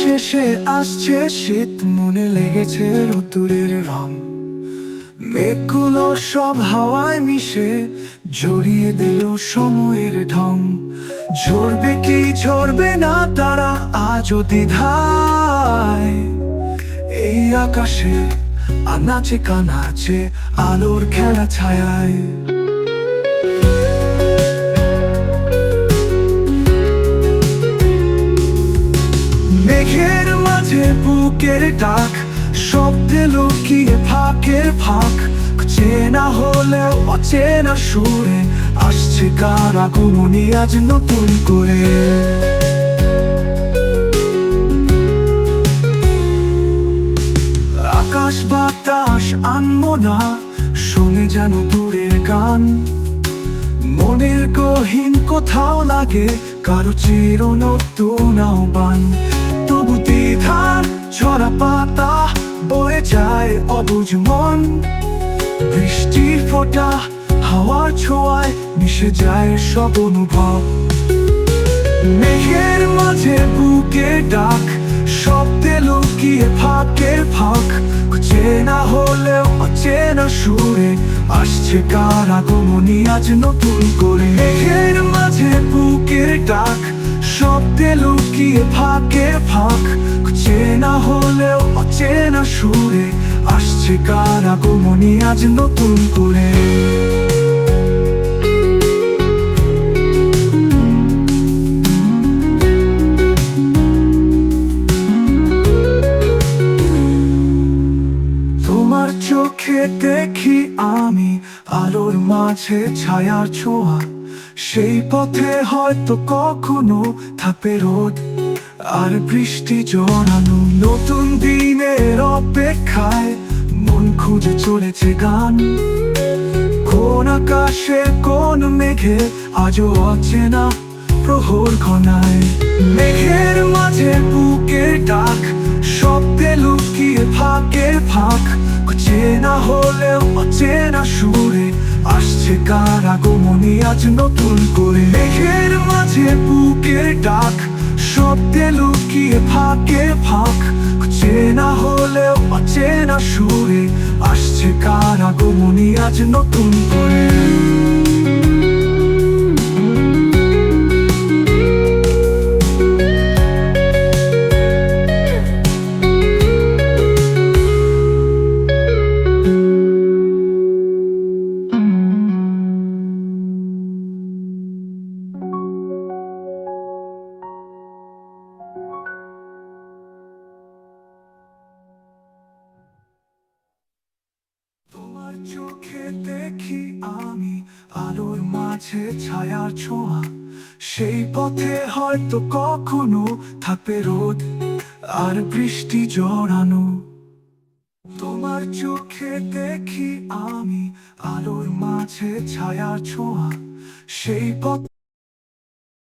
শেষে আসছে, শীত মনে লেগেছে রতুরের রং। মেঘগুলো সব হাওয়ায় মিশে, জড়িয়ে দিল সময়ের ঢং। ঝরবে কি ঝরবে না তারা আজও দ্বিধায়। এই আকাশে আনাচে কানাচে আলোর খেলা ছায়ায়। মেঘের বুকের ডাক, শব্দে লুকিয়ে ফাঁকের ফাঁক। চেনা হলেও অচেনা সুরে আসছে কার আগমনী আজ নতুন করে। আকাশ বাতাস আনমনা, শুনে যেন দূরের গান। মনের গহীন কোথাও লাগে, কারও চির নতুন আহ্বান। দ্বিধার ছড়া পাতা বয়ে যায় অবুঝ মন। বৃষ্টির ফোঁটা হাওয়ার ছোঁয়ায় মিশে যায় সব অনুভব। মেঘের মাঝে বুকে ডাক, শব্দে লুকিয়ে ফাঁকের ফাঁক। চেনা হলেও অচেনা সুরে আসছে কার আগমনী আজ নতুন করে। মেঘের মাঝে বুকের ডাক শব্দে লুকিয়ে ফাঁকে ফাঁক। চেনা হলেও অচেনা সুরে আসছে কার আগমনী আজ নতুন করে। তোমার চোখে দেখি আমি, আলোর মাঝে ছায়ার ছোঁয়া। সেই পথে হয়তো কখনো থাকবে রোদ আর বৃষ্টি জড়ানো নতুন দিনের অপেক্ষায় মন খুঁজে চলেছে গান। কোন আকাশে, কোন মেঘে আজও অচেনা প্রহর ঘনায়। মেঘের মাঝে বুকের ডাক, শব্দে লুকিয়ে ফাঁকে ফাঁক। চেনা হলেও অচেনা সুরে আসছে কার আগমনে আজ নতুন করে? মেঘের মাঝে বুকের ডাক, শব্দে লুকিয়ে ফাঁকে ফাঁক। চেনা হলেও অচেনা সুরে আসছে কার আগমনে আজ নতুন করে? দেখি আমি আলোর মাঝে ছায়ার ছোঁয়া। সেই পথে হয়তো কখনো থাকবে রোদ আর বৃষ্টি জড়ানো। তোমার চোখে দেখি আমি আলোর মাঝে ছায়ার ছোঁয়া। সেই পথে